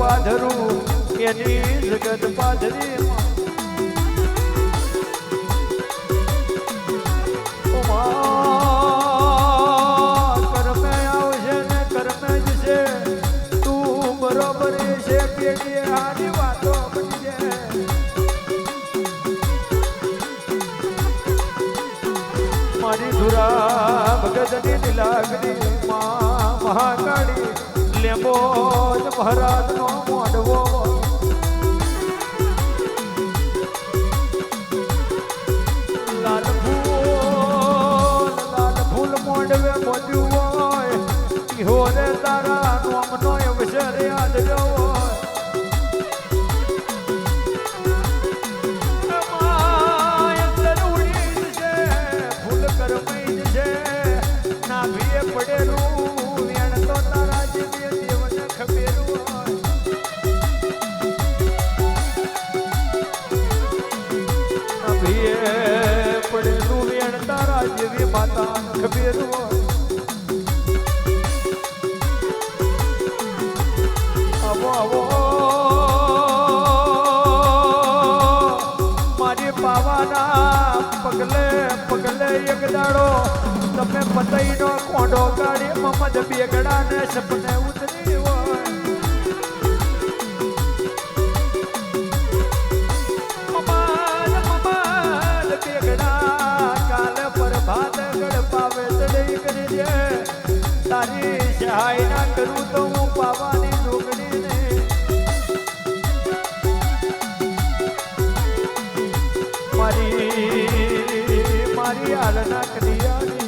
પાધરું એની જગત પાધરી. લેમો મહારાજનો પગલે પગલે એક દાડો તમે પતઈનો કોંડો કાઢી મમદ બેગડા ને સપને ઉતરી કરું તો હું પાવાની ડુંગળી ને મારી મારી આલના કડિયાની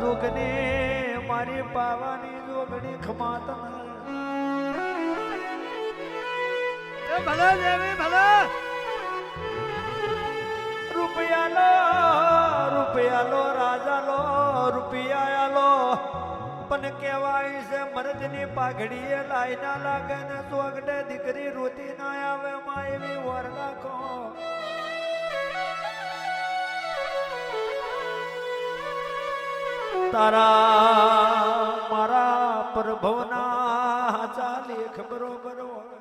જોગની મારી પાવાની જોગણી ખમાતન એ ભલે દેવી. પણ કહેવાય છે, મરદની પાઘડીએ લાઈના લાગે ને સોગડે દીકરી રૂતી ના આવે, માં એવી વર નાખો તારા મારા પ્રભવના ચાલી ખબરો બરોબર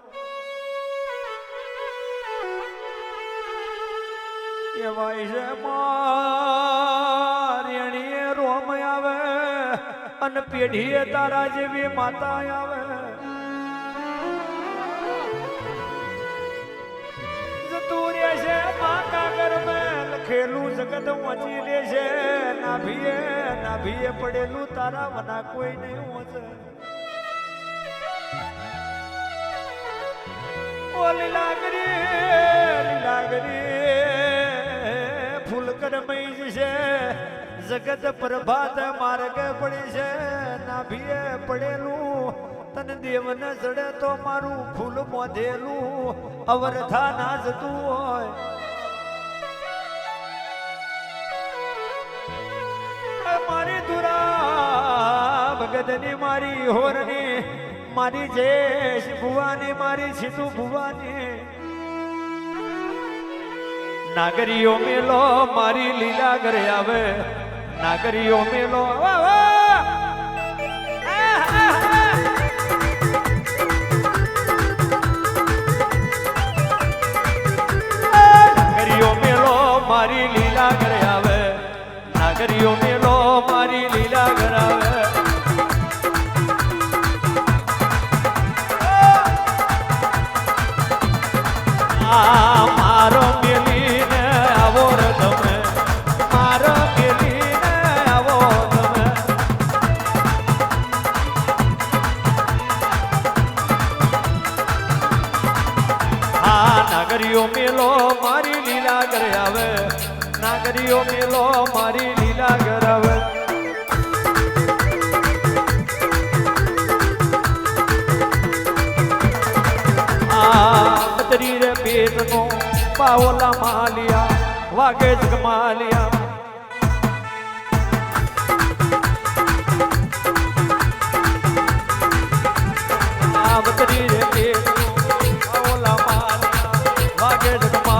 કહેવાય છે મારીણીએ અને પેઢીએ તારા જેવી માતા આવે. જતું રહેશે મા કાગર મેં લખેલું જગત વાંચી લેશે. નાભીએ નાભીએ પડેલું તારા મના કોઈ નહીં વાંચે. ઓ લીલાગરી લીલાગરી ફૂલ કરમઈ છે જગત પ્રભાત માર્ગ પડી છે, નાભીએ પડેલું. તને ન જડે તો મારું ફૂલ મોધેલું અવરથા ના જતું હોય. મારી દુરા ભગતની મારી હોરની. મારી જેશ ભુવાની, મારી સીધુ ભુવાની. નાગરીઓ મેલો, મારી લીલા ઘરે આવે. નાગરીઓ મેલો! નાગરીઓ મેલો મારી લીલા કરે આવે નાગરીઓ મેલો મારીઓ મેલો મારી લીલા ગરાવ આતરી રે પેટનો પાઓલા માલિયા, વાગે જગમાલિયા આવતરી રે પેટનો પાઓલા માલિયા, વાગે જગમાલિયા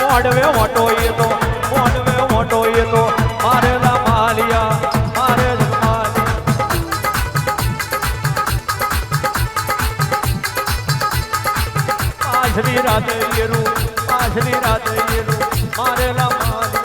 મોડવે મોટો એ તો મોડવે મોટો એ તો મારેલા માલિયા મારે પાછલી રાતે યેરું પાછલી રાતે યેરું મારેલા માલિયા